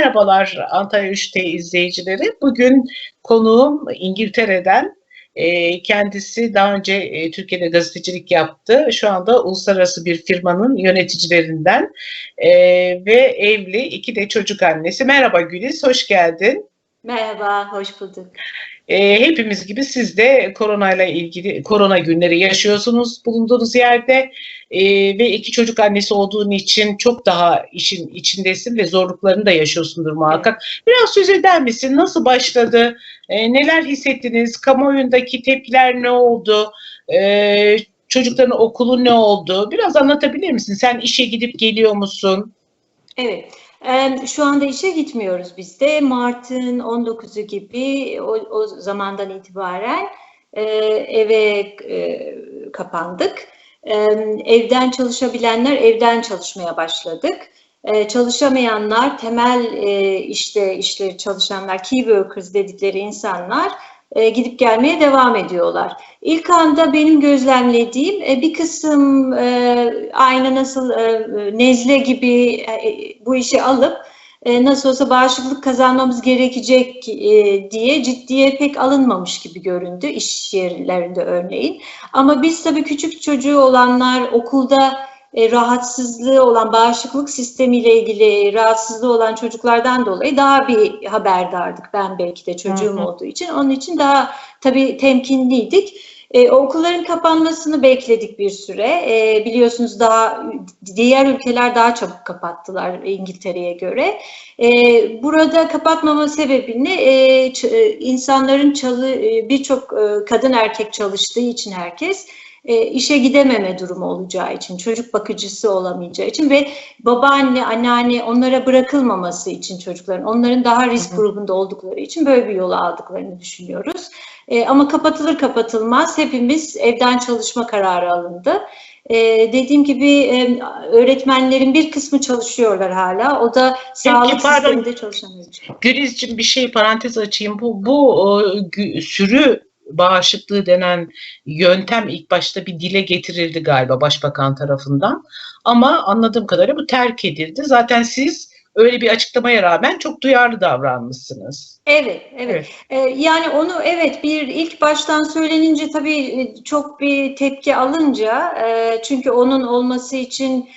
Merhabalar Antalya 3T izleyicileri. Bugün konuğum İngiltere'den. E, kendisi daha önce e, Türkiye'de gazetecilik yaptı. Şu anda uluslararası bir firmanın yöneticilerinden e, ve evli iki de çocuk annesi. Merhaba Güliz, hoş geldin. Merhaba, hoş bulduk. E, hepimiz gibi siz de koronayla ilgili korona günleri yaşıyorsunuz bulunduğunuz yerde e, ve iki çocuk annesi olduğun için çok daha işin içindesin ve zorluklarını da yaşıyorsundur muhakkak. Biraz söz eder misin? Nasıl başladı? E, neler hissettiniz? Kamuoyundaki tepkiler ne oldu? E, çocukların okulu ne oldu? Biraz anlatabilir misin? Sen işe gidip geliyor musun? Evet, şu anda işe gitmiyoruz biz de. Mart'ın 19'u gibi o, o zamandan itibaren e, eve e, kapandık. Evden çalışabilenler evden çalışmaya başladık. E, çalışamayanlar, temel e, işte işleri çalışanlar, key workers dedikleri insanlar e, gidip gelmeye devam ediyorlar. İlk anda benim gözlemlediğim bir kısım aynı nasıl nezle gibi bu işi alıp e, nasıl olsa bağışıklık kazanmamız gerekecek e, diye ciddiye pek alınmamış gibi göründü iş yerlerinde örneğin. Ama biz tabii küçük çocuğu olanlar okulda e, rahatsızlığı olan bağışıklık sistemiyle ilgili rahatsızlığı olan çocuklardan dolayı daha bir haberdardık. Ben belki de çocuğum Hı hı. olduğu için. Onun için daha tabii temkinliydik. E, okulların kapanmasını bekledik bir süre. E, biliyorsunuz daha diğer ülkeler daha çabuk kapattılar İngiltere'ye göre. E, burada kapatmama sebebini e, e, insanların çalı e, birçok e, kadın erkek çalıştığı için herkes e, işe gidememe durumu olacağı için, çocuk bakıcısı olamayacağı için ve babaanne, anneanne onlara bırakılmaması için çocukların, onların daha risk grubunda oldukları için böyle bir yolu aldıklarını düşünüyoruz. E, ama kapatılır kapatılmaz hepimiz evden çalışma kararı alındı. E, dediğim gibi e, öğretmenlerin bir kısmı çalışıyorlar hala. O da sağlık pardon. sisteminde çalışanlar için. Gülizciğim bir şey parantez açayım. Bu, bu gü- sürü bağışıklığı denen yöntem ilk başta bir dile getirildi galiba başbakan tarafından. Ama anladığım kadarıyla bu terk edildi. Zaten siz öyle bir açıklamaya rağmen çok duyarlı davranmışsınız. Evet, evet. Evet. Ee, yani onu evet bir ilk baştan söylenince tabii e, çok bir tepki alınca e, çünkü onun olması için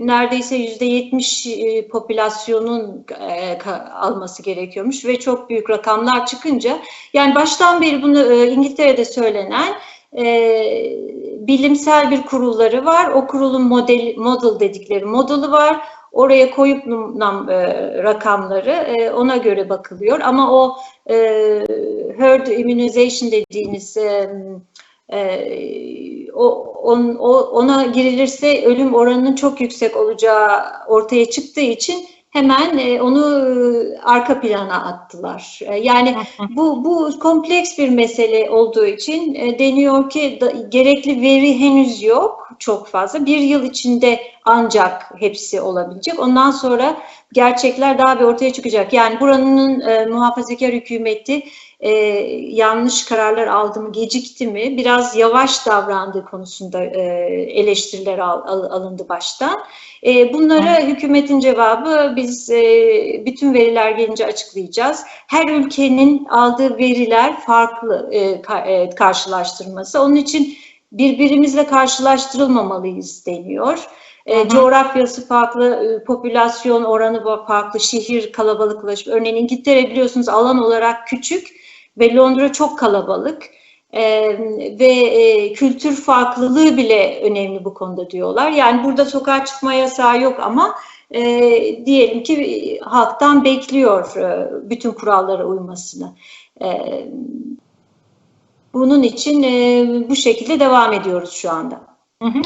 neredeyse yüzde yetmiş e, popülasyonun e, alması gerekiyormuş ve çok büyük rakamlar çıkınca yani baştan beri bunu e, İngiltere'de söylenen e, bilimsel bir kurulları var. O kurulun model model dedikleri modeli var. Oraya koyup num- e, rakamları e, ona göre bakılıyor. Ama o e, herd immunization dediğiniz e, e, o, on, o ona girilirse ölüm oranının çok yüksek olacağı ortaya çıktığı için hemen e, onu e, arka plana attılar. E, yani bu bu kompleks bir mesele olduğu için e, deniyor ki da, gerekli veri henüz yok çok fazla. Bir yıl içinde ancak hepsi olabilecek. Ondan sonra gerçekler daha bir ortaya çıkacak. Yani buranın e, muhafazakar hükümeti e, yanlış kararlar aldı mı, gecikti mi, biraz yavaş davrandığı konusunda e, eleştiriler al, al- alındı baştan. E, bunlara hükümetin cevabı biz e, bütün veriler gelince açıklayacağız. Her ülkenin aldığı veriler farklı e, ka- e, karşılaştırması. Onun için birbirimizle karşılaştırılmamalıyız deniyor. E, coğrafyası farklı, e, popülasyon oranı farklı, şehir kalabalıklaşıp örneğin İngiltere biliyorsunuz alan olarak küçük ve Londra çok kalabalık. E, ve e, kültür farklılığı bile önemli bu konuda diyorlar. Yani burada sokağa çıkma yasağı yok ama e, diyelim ki halktan bekliyor e, bütün kurallara uymasını. E, bunun için e, bu şekilde devam ediyoruz şu anda.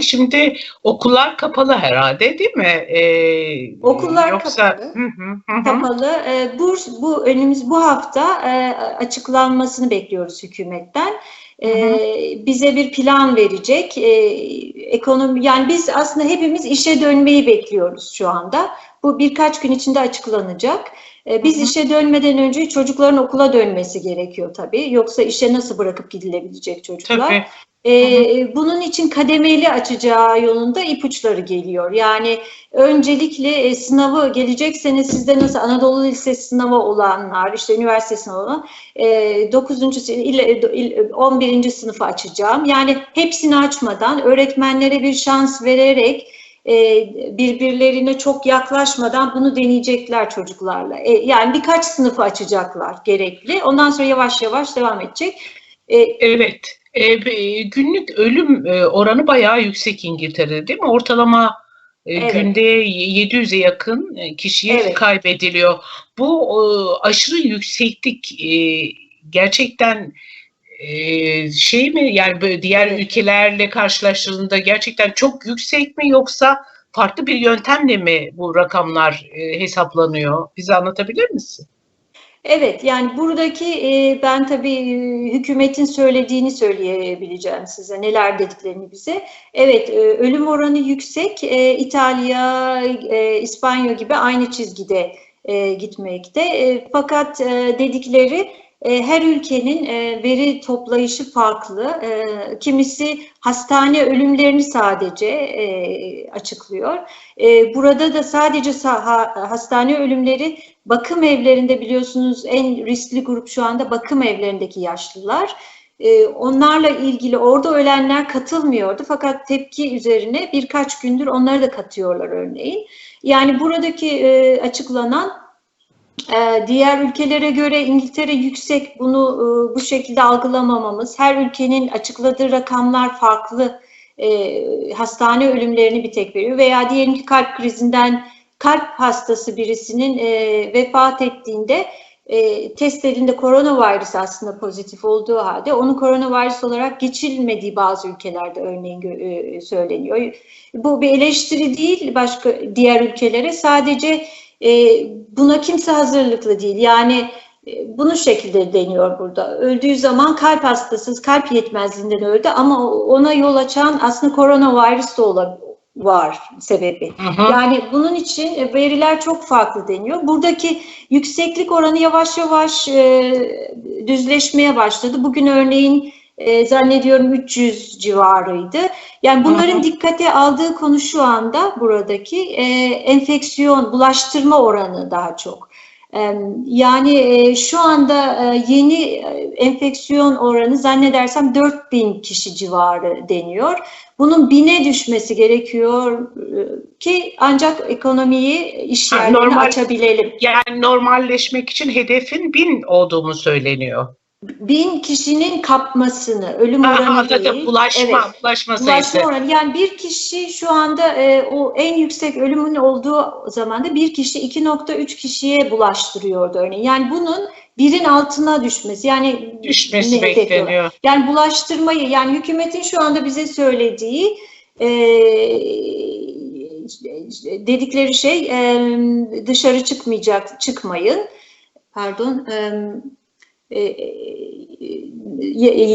Şimdi okullar kapalı herhalde değil mi? Ee, Okullar yoksa... kapalı. Hı hı, hı hı. Kapalı. E, bu, bu önümüz bu hafta e, açıklanmasını bekliyoruz hükümetten. E, bize bir plan verecek. E, ekonomi yani biz aslında hepimiz işe dönmeyi bekliyoruz şu anda. Bu birkaç gün içinde açıklanacak. E, biz Hı hı. işe dönmeden önce çocukların okula dönmesi gerekiyor tabii. Yoksa işe nasıl bırakıp gidilebilecek çocuklar? Tabii. E, bunun için kademeli açacağı yolunda ipuçları geliyor. Yani öncelikle e, sınavı gelecek sene sizde nasıl Anadolu Lisesi sınavı olanlar, işte üniversite sınavı olan e, 9. ile 11. sınıfı açacağım. Yani hepsini açmadan öğretmenlere bir şans vererek e, birbirlerine çok yaklaşmadan bunu deneyecekler çocuklarla. E, yani birkaç sınıfı açacaklar gerekli. Ondan sonra yavaş yavaş devam edecek. E, Evet. E, be- günlük ölüm e, oranı bayağı yüksek İngiltere'de değil mi? Ortalama e, Evet. günde 700'e yakın e, kişiye Evet. kaybediliyor. Bu e, aşırı yükseklik e, gerçekten e, şey mi yani böyle diğer Evet. ülkelerle karşılaştığında gerçekten çok yüksek mi yoksa farklı bir yöntemle mi bu rakamlar e, hesaplanıyor? Bize anlatabilir misin? Evet, yani buradaki e, ben tabii e, hükümetin söylediğini söyleyebileceğim size, neler dediklerini bize. Evet, e, ölüm oranı yüksek. E, İtalya, e, İspanya gibi aynı çizgide e, gitmekte. E, fakat e, dedikleri her ülkenin e, veri toplayışı farklı. E, kimisi hastane ölümlerini sadece e, açıklıyor. E, burada da sadece sa- ha- hastane ölümleri bakım evlerinde biliyorsunuz en riskli grup şu anda bakım evlerindeki yaşlılar. Onlarla ilgili orada ölenler katılmıyordu fakat tepki üzerine birkaç gündür onları da katıyorlar örneğin. Yani buradaki e, açıklanan e, diğer ülkelere göre İngiltere yüksek. Bunu e, bu şekilde algılamamamız, her ülkenin açıkladığı rakamlar farklı. E, hastane ölümlerini bir tek veriyor. Veya diyelim ki kalp krizinden kalp hastası birisinin e, vefat ettiğinde e, testlerinde koronavirüs aslında pozitif olduğu halde onun koronavirüs olarak geçilmediği bazı ülkelerde örneğin söyleniyor. Bu bir eleştiri değil başka diğer ülkelere. Sadece buna kimse hazırlıklı değil. Yani e, bunu şekilde deniyor burada. Öldüğü zaman kalp hastası, kalp yetmezliğinden öldü ama ona yol açan aslında koronavirüs de olabilir var sebebi. Hı hı. Yani bunun için e, veriler çok farklı deniyor. Buradaki yükseklik oranı yavaş yavaş e, düzleşmeye başladı. Bugün örneğin e, zannediyorum 300 civarıydı. Yani bunların dikkate aldığı konu şu anda buradaki e, enfeksiyon, bulaştırma oranı daha çok. E, yani e, şu anda e, yeni e, enfeksiyon oranı zannedersem 4000 kişi civarı deniyor. Bunun bine düşmesi gerekiyor ki ancak ekonomiyi, iş Ha, yerlerini normal- açabilelim. Yani normalleşmek için hedefin bin olduğumu söyleniyor. Bin kişinin kapmasını, ölüm oranı anladım. değil. Bulaşma, Evet. bulaşma sayısı. Bulaşma oranı. Yani bir kişi şu anda e, o en yüksek ölümün olduğu zamanda bir kişi 2.3 kişiye bulaştırıyordu örneğin. Yani bunun birin altına düşmesi. Yani Düşmesi bekleniyor. Yani bulaştırmayı, yani hükümetin şu anda bize söylediği e, dedikleri şey e, dışarı çıkmayacak, çıkmayın. Pardon. E,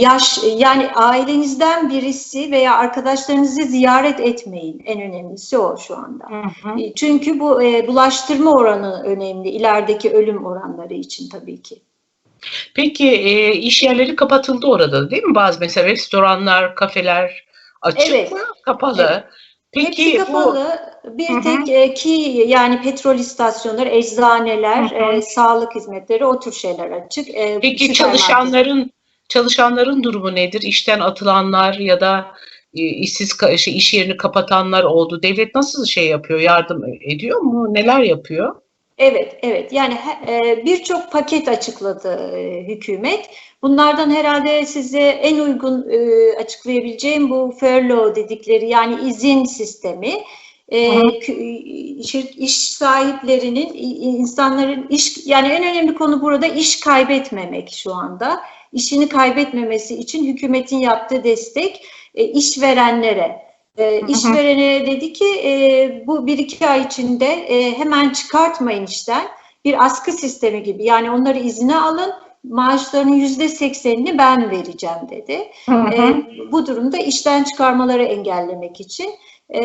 yaş yani ailenizden birisi veya arkadaşlarınızı ziyaret etmeyin. En önemlisi o şu anda. Hı hı. E, Çünkü bu e, bulaştırma oranı önemli. ilerideki ölüm oranları için tabii ki. Peki e, iş yerleri kapatıldı orada değil mi? Bazı mesela restoranlar, kafeler açık Evet. mı? Kapalı. Evet. Peki Hepsi bu kapalı. Bir tek e, ki yani petrol istasyonları, eczaneler, e, sağlık hizmetleri o tür şeyler açık. E, peki çalışanların çalışanların durumu nedir? İşten atılanlar ya da e, işsiz şey, iş yerini kapatanlar oldu. Devlet nasıl şey yapıyor? Yardım ediyor mu? Neler yapıyor? Evet, evet. Yani e, birçok paket açıkladı e, hükümet. Bunlardan herhalde size en uygun e, açıklayabileceğim bu furlough dedikleri yani izin sistemi. Hı hı. şir- iş sahiplerinin, insanların iş yani en önemli konu burada iş kaybetmemek şu anda. İşini kaybetmemesi için hükümetin yaptığı destek e, işverenlere. E, hı. işverene dedi ki e, bu bir iki ay içinde e, hemen çıkartmayın işten. Bir askı sistemi gibi yani onları izine alın maaşlarının yüzde seksenini ben vereceğim dedi. E, bu durumda işten çıkarmaları engellemek için e,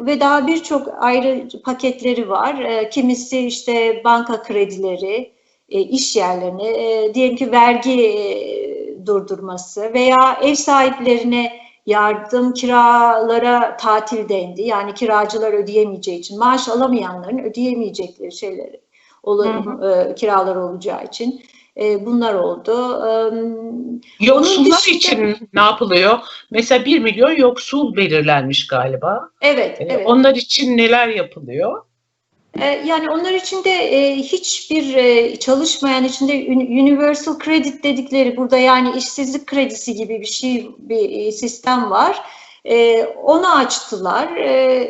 ve daha birçok ayrı paketleri var. E, kimisi işte banka kredileri, e, iş yerlerine, e, diyelim ki vergi e, durdurması veya ev sahiplerine yardım kiralara tatil dendi. Yani kiracılar ödeyemeyeceği için maaş alamayanların ödeyemeyecekleri şeyleri olan, e, kiralar olacağı için e, bunlar oldu. E, Yoksullar dışında- için ne yapılıyor? Mesela 1 milyon yoksul belirlenmiş galiba. evet, Ee, evet. Onlar için neler yapılıyor? Yani onlar içinde e, hiçbir e, çalışmayan içinde uni- universal credit dedikleri burada yani işsizlik kredisi gibi bir şey bir e, sistem var. Onu açtılar.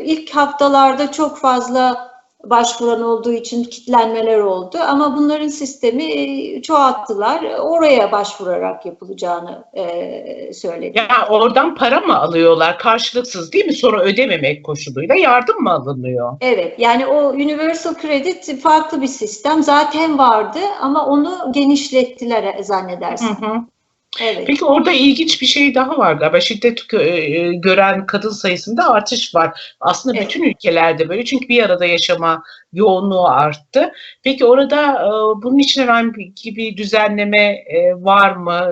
İlk haftalarda çok fazla başvuran olduğu için kitlenmeler oldu ama bunların sistemi e, çoğalttılar. Oraya başvurarak yapılacağını e, söyledi. Ya oradan para mı alıyorlar? Karşılıksız değil mi? Sonra ödememek koşuluyla yardım mı alınıyor? Evet, yani o Universal Credit farklı bir sistem. Zaten vardı ama onu genişlettiler zannedersin. Hı hı. Evet. Peki orada ilginç bir şey daha var galiba. Şiddet gö- e, gören kadın sayısında artış var. Aslında Evet. bütün ülkelerde böyle. Çünkü bir arada yaşama yoğunluğu arttı. Peki orada e, bunun için herhangi bir düzenleme e, var mı?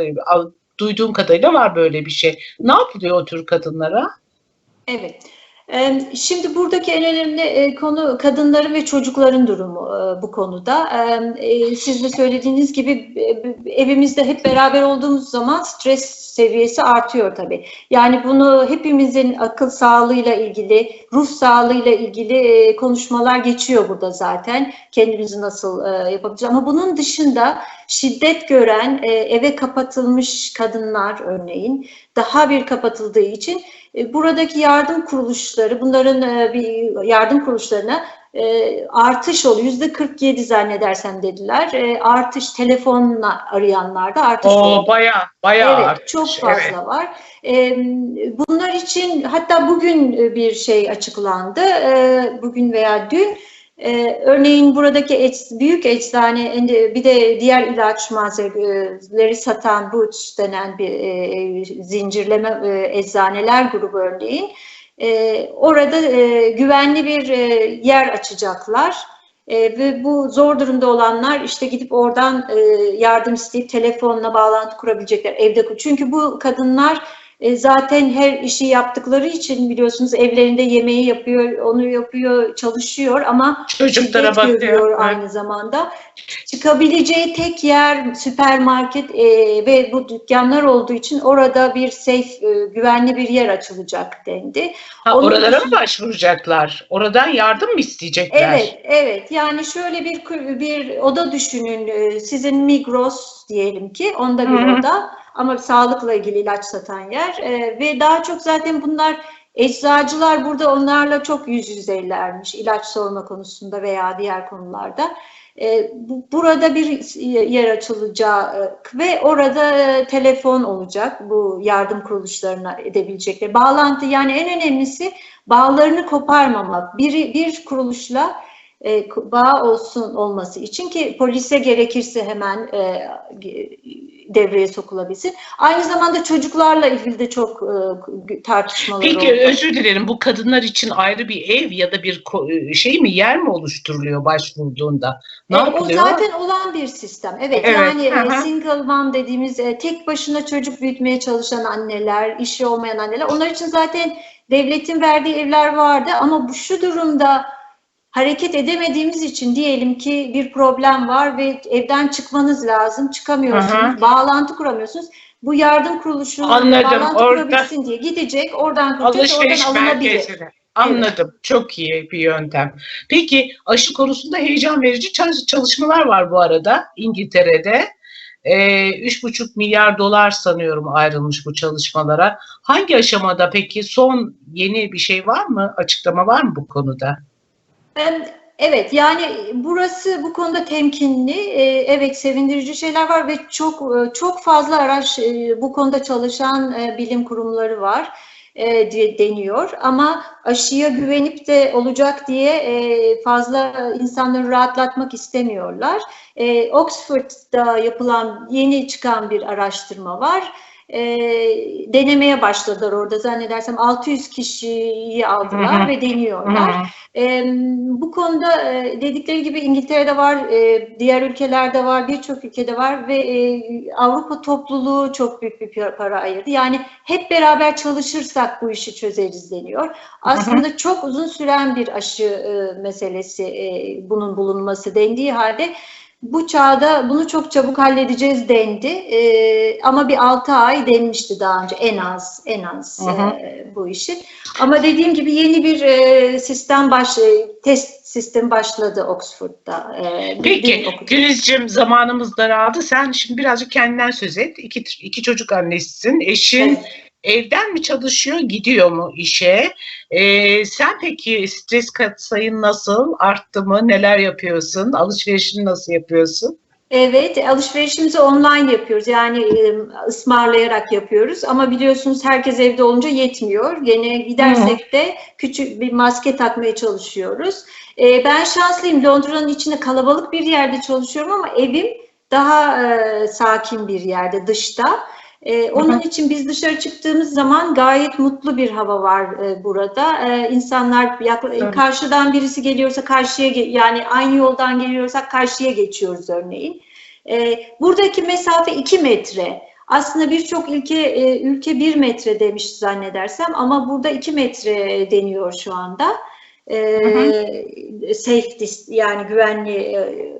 Duyduğum kadarıyla var böyle bir şey. Ne yapılıyor o tür kadınlara? Evet. Şimdi buradaki en önemli e, konu kadınların ve çocukların durumu e, bu konuda. E, Siz de söylediğiniz gibi evimizde hep beraber olduğumuz zaman stres seviyesi artıyor tabii. Yani bunu hepimizin akıl sağlığıyla ilgili, ruh sağlığıyla ilgili konuşmalar geçiyor burada zaten. Kendimizi nasıl yapabileceğiz. Ama bunun dışında şiddet gören, eve kapatılmış kadınlar örneğin daha bir kapatıldığı için e, buradaki yardım kuruluşları, bunların e, bir yardım kuruluşlarına e, artış oluyor. Yüzde 47 zannedersem dediler. E, Artış telefonla arayanlarda artış O oldu. baya baya Evet, artmış. çok fazla Evet. var. E, bunlar için hatta bugün bir şey açıklandı. E, bugün veya dün. E, örneğin buradaki ec- büyük eczane bir de diğer ilaç malzemeleri satan Boots denen bir e, zincirleme e, eczaneler grubu örneğin. E, orada e, güvenli bir e, yer açacaklar. E, ve bu zor durumda olanlar işte gidip oradan e, yardım isteyip telefonla bağlantı kurabilecekler evde. Çünkü bu kadınlar e, zaten her işi yaptıkları için biliyorsunuz evlerinde yemeği yapıyor, onu yapıyor, çalışıyor ama Çocuklara bakıyor. aynı zamanda. Çıkabileceği tek yer süpermarket e, ve bu dükkanlar olduğu için orada bir safe, e, güvenli bir yer açılacak dendi. Ha, Onun oralara mı dışında- başvuracaklar? Oradan yardım mı isteyecekler? Evet, evet. Yani şöyle bir bir oda düşünün. Ee, Sizin Migros diyelim ki, onda bir Hı hı. oda ama sağlıkla ilgili ilaç satan yer Ee, ve daha çok zaten bunlar eczacılar burada onlarla çok yüz yüzeylermiş ilaç sorma konusunda veya diğer konularda. Ee, bu- Burada bir yer açılacak ve orada e, telefon olacak bu yardım kuruluşlarına edebilecekleri. Bağlantı yani en önemlisi bağlarını koparmamak. Bir, bir kuruluşla e, bağ olsun olması için ki polise gerekirse hemen e, devreye sokulabilsin. Aynı zamanda çocuklarla ilgili de çok e, tartışmalar Peki oldu. özür dilerim bu kadınlar için ayrı bir ev ya da bir ko- şey mi yer mi oluşturuluyor başvurduğunda? Ne E, o zaten olan bir sistem. Evet, Evet, yani e, hı hı. single mom dediğimiz e, tek başına çocuk büyütmeye çalışan anneler, işi olmayan anneler. Onlar için zaten devletin verdiği evler vardı ama bu şu durumda hareket edemediğimiz için diyelim ki bir problem var ve evden çıkmanız lazım, çıkamıyorsunuz, Hı bağlantı kuramıyorsunuz. Bu yardım kuruluşu Anladım, bağlantı orada- kurabilsin diye gidecek, oradan Alışveriş oradan alınabilir. merkezine. Anladım. Çok iyi bir yöntem. Peki aşı konusunda heyecan verici çalış- çalışmalar var bu arada İngiltere'de. Ee, 3,5 milyar dolar sanıyorum ayrılmış bu çalışmalara. Hangi aşamada peki son yeni bir şey var mı? Açıklama var mı bu konuda? Evet yani burası bu konuda temkinli. Ee, Evet sevindirici şeyler var ve çok e, çok fazla araç e, bu konuda çalışan e, bilim kurumları var e, deniyor. Ama aşıya güvenip de olacak diye e, fazla insanları rahatlatmak istemiyorlar. E, Oxford'da yapılan yeni çıkan bir araştırma var. E, denemeye başladılar orada zannedersem 600 kişiyi aldılar Hı hı. ve deniyorlar. E, bu konuda e, dedikleri gibi İngiltere'de var, e, diğer ülkelerde var, birçok ülkede var ve e, Avrupa topluluğu çok büyük bir para ayırdı. Yani hep beraber çalışırsak bu işi çözeriz deniyor. Aslında çok uzun süren bir aşı e, meselesi e, bunun bulunması dendiği halde bu çağda bunu çok çabuk halledeceğiz dendi. E, ama bir 6 ay denmişti daha önce en az en az Hı hı. e, bu işin. Ama dediğim gibi yeni bir e, sistem baş e, test sistemi başladı Oxford'da. E, Peki. Gülizciğim zamanımız daraldı. Sen şimdi birazcık kendinden söz et. İki, iki çocuk annesisin. Eşin Evet. Evden mi çalışıyor, gidiyor mu işe? Ee, sen peki stres katsayın nasıl? Arttı mı? Neler yapıyorsun? Alışverişini nasıl yapıyorsun? Evet, alışverişimizi online yapıyoruz. Yani ısmarlayarak yapıyoruz. Ama biliyorsunuz herkes evde olunca yetmiyor. Gene gidersek de küçük bir maske takmaya çalışıyoruz. E, ben şanslıyım. Londra'nın içinde kalabalık bir yerde çalışıyorum ama evim daha e, sakin bir yerde, dışta. E, onun için biz dışarı çıktığımız zaman gayet mutlu bir hava var e, burada. E, insanlar Evet. karşıdan birisi geliyorsa karşıya yani aynı yoldan geliyorsak karşıya geçiyoruz örneğin. E, buradaki mesafe 2 metre. Aslında birçok ülke e, ülke 1 metre demiş zannedersem ama burada 2 metre deniyor şu anda. E, safe dis- yani güvenli e,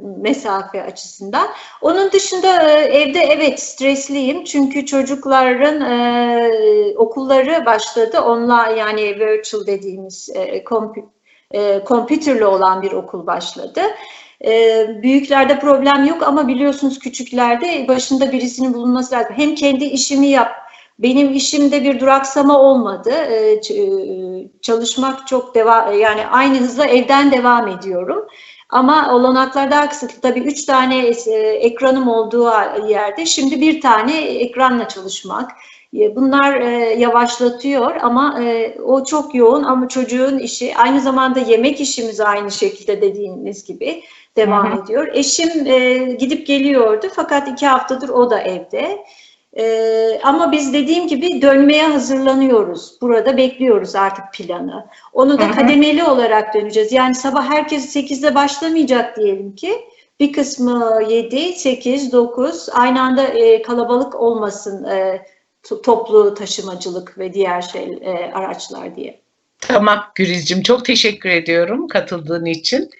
mesafe açısından. Onun dışında e, evde evet stresliyim çünkü çocukların e, okulları başladı. Onlar yani virtual dediğimiz e, e, olan bir okul başladı. E, büyüklerde problem yok ama biliyorsunuz küçüklerde başında birisinin bulunması lazım. Hem kendi işimi yap, benim işimde bir duraksama olmadı. E, e, çalışmak çok devam, yani aynı hızla evden devam ediyorum. Ama olanaklar daha kısıtlı. Tabii üç tane e, ekranım olduğu yerde şimdi bir tane ekranla çalışmak. E, Bunlar e, yavaşlatıyor ama e, o çok yoğun ama çocuğun işi aynı zamanda yemek işimiz aynı şekilde dediğiniz gibi devam ediyor. Eşim e, gidip geliyordu fakat iki haftadır o da evde. Ee, ama biz dediğim gibi dönmeye hazırlanıyoruz. Burada bekliyoruz artık planı. Onu da kademeli olarak döneceğiz. Yani sabah herkes 8'de başlamayacak diyelim ki. Bir kısmı 7, 8, 9 aynı anda e, kalabalık olmasın e, to- toplu taşımacılık ve diğer şey e, araçlar diye. Tamam Gülizciğim çok teşekkür ediyorum katıldığın için.